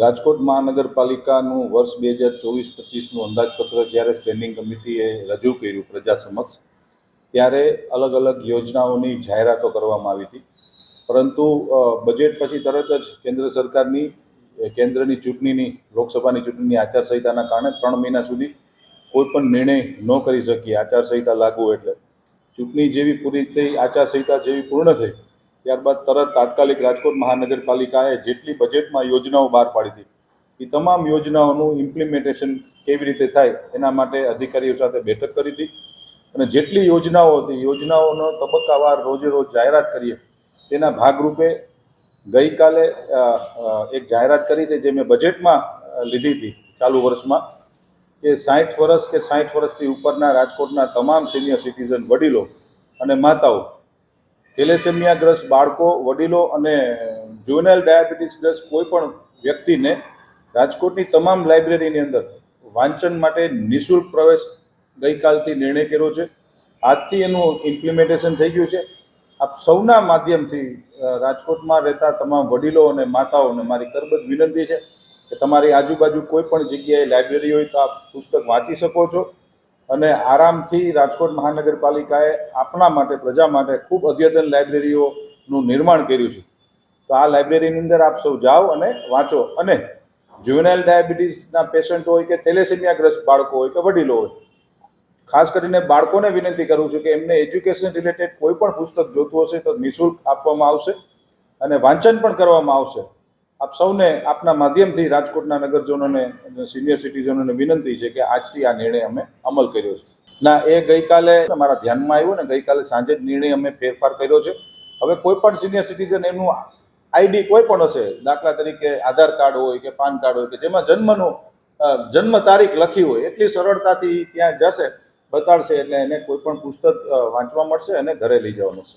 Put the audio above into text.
રાજકોટ મહાનગરપાલિકાનું વર્ષ બે હજાર ચોવીસ પચીસનું અંદાજપત્ર જ્યારે સ્ટેન્ડિંગ કમિટીએ રજૂ કર્યું પ્રજા સમક્ષ, ત્યારે અલગ અલગ યોજનાઓની જાહેરાતો કરવામાં આવી હતી. પરંતુ બજેટ પછી તરત જ કેન્દ્ર સરકારની કેન્દ્રની ચૂંટણીની, લોકસભાની ચૂંટણીની આચારસંહિતાના કારણે ત્રણ મહિના સુધી કોઈ પણ નિર્ણય ન કરી શકીએ, આચારસંહિતા લાગુ એટલે. ચૂંટણી જેવી પૂરી થઈ, આચારસંહિતા જેવી પૂર્ણ થઈ ત્યારબાદ તરત તાત્કાલિક રાજકોટ મહાનગરપાલિકાએ જેટલી બજેટમાં યોજનાઓ બહાર પાડી હતી, એ તમામ યોજનાઓનું ઇમ્પ્લિમેન્ટેશન કેવી રીતે થાય એના માટે અધિકારીઓ સાથે બેઠક કરી હતી. અને જેટલી યોજનાઓ હતી, યોજનાઓનો તબક્કાવાર રોજે રોજ જાહેરાત કરીએ, તેના ભાગરૂપે ગઈકાલે એક જાહેરાત કરી છે જે મેં બજેટમાં લીધી હતી ચાલુ વર્ષમાં, કે સાઠ વર્ષ કે સાઠ વર્ષથી ઉપરના રાજકોટના તમામ સિનિયર સિટીઝન વડીલો અને માતાઓ થેલેસેમિયાગ્રસ્ત બાળકો, વડીલો અને જુવેનાઇલ ડાયાબિટીસગ્રસ્ત કોઈ પણ વ્યક્તિને રાજકોટની તમામ લાઇબ્રેરીની અંદર વાંચન માટે નિઃશુલ્ક પ્રવેશ ગઈકાલથી નિર્ણય કર્યો છે. આજથી એનું ઇમ્પ્લિમેન્ટેશન થઈ ગયું છે. આપ સૌના માધ્યમથી રાજકોટમાં રહેતા તમામ વડીલો અને માતાઓને મારી કરબદ વિનંતી છે કે તમારી આજુબાજુ કોઈ પણ જગ્યાએ લાઇબ્રેરી હોય તો આપ પુસ્તક વાંચી શકો છો. અને આરામથી રાજકોટ મહાનગરપાલિકાએ આપણા માટે, પ્રજા માટે ખૂબ અદ્યતન લાઇબ્રેરીઓનું નિર્માણ કર્યું છે. તો આ લાઇબ્રેરીની અંદર આપ સૌ જાઓ અને વાંચો. અને જ્યુવેનાઇલ ડાયાબિટીસના પેશન્ટ હોય કે થેલેસેમિયાગ્રસ્ત બાળકો હોય કે વડીલો હોય, ખાસ કરીને બાળકોને વિનંતી કરું છું કે એમને એજ્યુકેશન રિલેટેડ કોઈ પણ પુસ્તક જોતું હશે તો નિઃશુલ્ક આપવામાં આવશે અને વાંચન પણ કરવામાં આવશે. આપ સૌને આપના માધ્યમથી રાજકોટના નગરજનોને સિનિયર સિટીઝનોને વિનંતી છે કે આજથી આ નિર્ણય અમે અમલ કર્યો છે. ના, એ ગઈકાલે મારા ધ્યાનમાં આવ્યો ને ગઈકાલે સાંજે જ નિર્ણય અમે ફેરફાર કર્યો છે. હવે કોઈ પણ સિનિયર સિટીઝન એમનું આઈડી કોઈ પણ હશે, દાખલા તરીકે આધાર કાર્ડ હોય કે પાન કાર્ડ હોય કે જેમાં જન્મનું જન્મ તારીખ લખી હોય, એટલી સરળતાથી ત્યાં જશે, બતાડશે એટલે એને કોઈ પણ પુસ્તક વાંચવા મળશે અને ઘરે લઈ જવાનું છે.